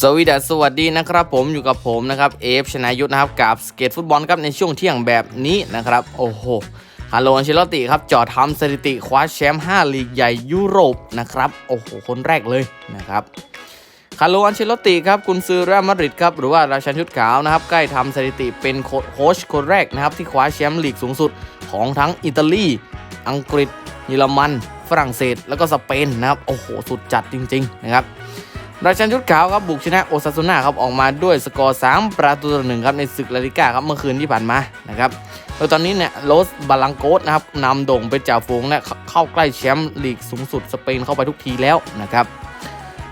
สวีดัสสวัสดีนะครับผมอยู่กับผมนะครับเอฟชนายุทธนะครับกับสเก็ตฟุตบอลครับในช่วงเที่ยงแบบนี้นะครับ โอ้โหฮาโลอันเชลติครับจอดทำสถิติคว้าแชมป์5ลีกใหญ่ยุโรปนะครับ โอ้โห คนแรกเลยนะครับคาร์โลอันเชลตติครับกุนซือเรอัลมาดริดครับหรือว่าราชันชุดขาวนะครับใกล้ทำสถิติเป็นโค้ชคนแรกนะครับที่คว้าแชมป์ลีกสูงสุดของทั้งอิตาลี อังกฤษเยอรมัน ฝรั่งเศส แล้วก็สเปนนะครับโอ้โหสุดจัดจริง ๆ นะครับ ราชันชุดขาวครับบุกชนะโอซาซูน่าครับออกมาด้วยสกอร์ 3 ประตูต่อหนึ่งครับในศึกลาลิก้าครับเมื่อคืนที่ผ่านมานะครับโดยตอนนี้เนี่ยโรสบาลังโกสนะครับนำโด่งเป็นจ่าฝูงและเข้าใกล้แชมป์ลีกสูงสุดสเปนเข้าไปทุกทีแล้วนะครับ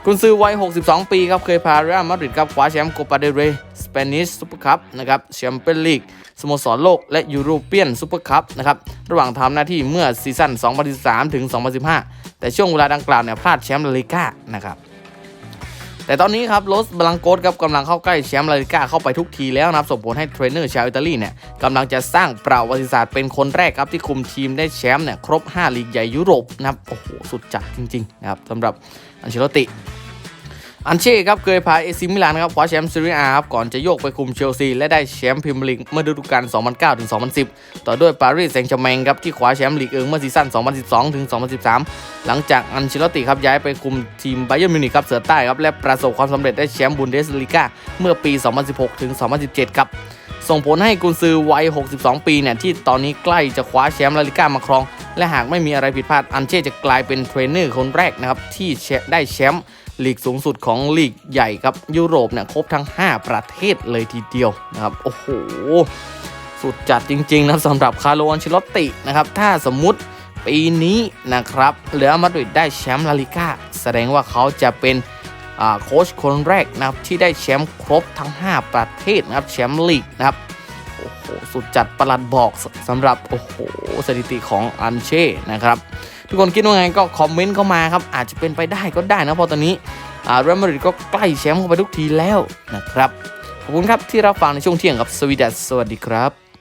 กุนซือวัย 62 ปีครับเคยพาเรอัลมาดริดครับคว้าแชมป์โคปาเดเรสเปนิชซูเปอร์คัพนะครับแชมเปี้ยนลีกสโมสรโลกและยูโรเปียนซูเปอร์คัพนะครับระหว่างทำหน้าที่เมื่อซีซั่น 2013 ถึง 2015 แต่ช่วงเวลาดังกล่าวเนี่ยพลาดแชมป์ลาลิก้านะครับ แต่ตอนนี้ครับโรสบลังโกสครับกำลังเข้าใกล้แชมป์ลาลิก้าเข้าไปทุกทีแล้วนะครับส่งผลให้เทรนเนอร์ชาวอิตาลีเนี่ยกำลังจะสร้างประวัติศาสตร์เป็นคนแรกครับที่คุมทีมได้แชมป์เนี่ยครบ 5 ลีกใหญ่ยุโรปนะครับโอ้โหสุดจัดจริงๆนะครับสำหรับอันเชลติ อันเช่ครับเคยพาเอซิมิลานครับคว้าแชมป์ซีเรียอาครับก่อนจะโยกไปคุมเชลซีและได้แชมป์พรีเมียร์ลีกเมื่อฤดูกาล 2009ถึง2010 ต่อด้วยปารีสแซงต์แชร์แมงครับที่คว้าแชมป์ลีกเอิงเมื่อซีซั่น 2012ถึง2013 หลังจากอันเชลติครับย้ายไปคุมทีมไบเยอร์มิวนิกครับเสือใต้ครับและประสบความสำเร็จได้แชมป์บุนเดสลีกาเมื่อปี 2016ถึง2017 ครับส่งผลให้กุนซือวัย 62 ปีเนี่ยที่ตอนนี้ใกล้จะคว้าแชมป์ลาลิก้ามาครอง และหากไม่มีอะไรผิดพลาดอันเช่จะกลายเป็นเทรนเนอร์คนแรกนะครับที่ได้แชมป์ ลีกสูงสุดของลีกใหญ่ครับยุโรปเนี่ยครบทั้ง 5 ประเทศเลยทีเดียวนะครับโอ้โหสุดจัดจริงๆนะสำหรับคาร์โลอันเชลตตินะครับถ้าสมมุติปีนี้นะครับเรอัลมาดริดได้แชมป์ลาลิก้าแสดงว่าเขาจะเป็นโค้ชคนแรกนะครับที่ได้แชมป์ครบทั้ง 5 ประเทศนะครับแชมป์ลีกนะครับโอ้โหสุดจัดประหลัดบอกสสำหรับโอ้โหสถิติของอันเช่นะครับ ทุกคนคิดว่าไงก็คอมเมนต์เข้ามาครับอาจจะเป็นไปได้ก็ได้นะเพราะตอนนี้อาเรอัลมาดริดก็ใกล้แชมป์เข้าไปทุกทีแล้วนะครับ ขอบคุณครับที่รับฟังในช่วงเที่ยงกับสวีดัสสวัสดีครับ